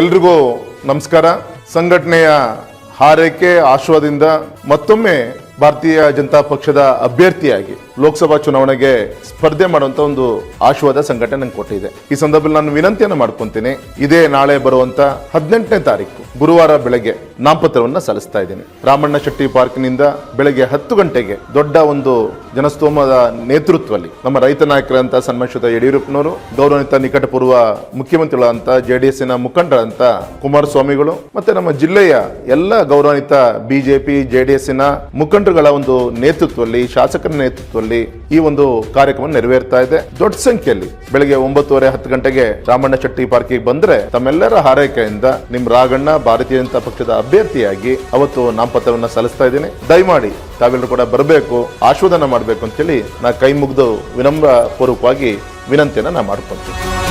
ಎಲ್ರಿಗೂ ನಮಸ್ಕಾರ. ಸಂಘಟನೆಯ ಹಾರೈಕೆ ಆಶ್ವಾದಿಂದ ಮತ್ತೊಮ್ಮೆ ಭಾರತೀಯ ಜನತಾ ಪಕ್ಷದ ಅಭ್ಯರ್ಥಿಯಾಗಿ ಲೋಕಸಭಾ ಚುನಾವಣೆಗೆ ಸ್ಪರ್ಧೆ ಮಾಡುವಂತ ಒಂದು ಆಶೀರ್ವಾದ ಸಂಘಟನೆ ನಂಗೆ ಕೊಟ್ಟಿದೆ. ಈ ಸಂದರ್ಭದಲ್ಲಿ ನಾನು ವಿನಂತಿಯನ್ನು ಮಾಡ್ಕೊಂತೀನಿ, ಇದೇ ನಾಳೆ ಬರುವಂತ ಹದಿನೆಂಟನೇ ತಾರೀಕು, ಗುರುವಾರ ಬೆಳಗ್ಗೆ ನಾಮಪತ್ರವನ್ನ ಸಲ್ಲಿಸ್ತಾ ಇದ್ದೀನಿ. ರಾಮಣ್ಣ ಶೆಟ್ಟಿ ಪಾರ್ಕ್ನಿಂದ ಬೆಳಗ್ಗೆ ಹತ್ತು ಗಂಟೆಗೆ ದೊಡ್ಡ ಒಂದು ಜನಸ್ತೋಮದ ನೇತೃತ್ವದಲ್ಲಿ ನಮ್ಮ ರೈತ ನಾಯಕರಂತ ಸನ್ಮಾನಿಸಿದ ಯಡಿಯೂರಪ್ಪನವರು, ಗೌರವಾನ್ವಿತ ನಿಕಟಪೂರ್ವ ಮುಖ್ಯಮಂತ್ರಿಗಳಂತ ಜೆ ಡಿ ಎಸ್ಸಿನ ಮುಖಂಡರಂತ ಕುಮಾರಸ್ವಾಮಿಗಳು, ಮತ್ತೆ ನಮ್ಮ ಜಿಲ್ಲೆಯ ಎಲ್ಲ ಗೌರವಾನ್ವಿತ ಬಿಜೆಪಿ ಜೆ ಡಿ ಮುಖಂಡರುಗಳ ಒಂದು ನೇತೃತ್ವದಲ್ಲಿ, ಶಾಸಕರ ನೇತೃತ್ವದಲ್ಲಿ ಈ ಒಂದು ಕಾರ್ಯಕ್ರಮ ನೆರವೇರ್ತಾ ಇದೆ. ದೊಡ್ಡ ಸಂಖ್ಯೆಯಲ್ಲಿ ಬೆಳಗ್ಗೆ ಒಂಬತ್ತುವರೆ ಹತ್ತು ಗಂಟೆಗೆ ರಾಮಣ್ಣ ಚಟ್ಟಿ ಪಾರ್ಕಿಗೆ ಬಂದ್ರೆ ತಮ್ಮೆಲ್ಲರ ಹಾರೈಕೆಯಿಂದ ನಿಮ್ ರಾಗಣ್ಣ ಭಾರತೀಯ ಜನತಾ ಪಕ್ಷದ ಅಭ್ಯರ್ಥಿಯಾಗಿ ಅವತ್ತು ನಾಮಪತ್ರವನ್ನ ಸಲ್ಲಿಸ್ತಾ ಇದ್ದೀನಿ. ದಯಮಾಡಿ ತಾವೆಲ್ಲರೂ ಕೂಡ ಬರಬೇಕು ಆಶೋಧನ ಮಾಡಬೇಕು ಅಂತೇಳಿ ನಾ ಕೈ ಮುಗಿದು ವಿನಮ್ರ ಪೂರ್ವಕವಾಗಿ ವಿನಂತಿಯನ್ನ ನಾ ಮಾಡ್ಕೊಂತೀನಿ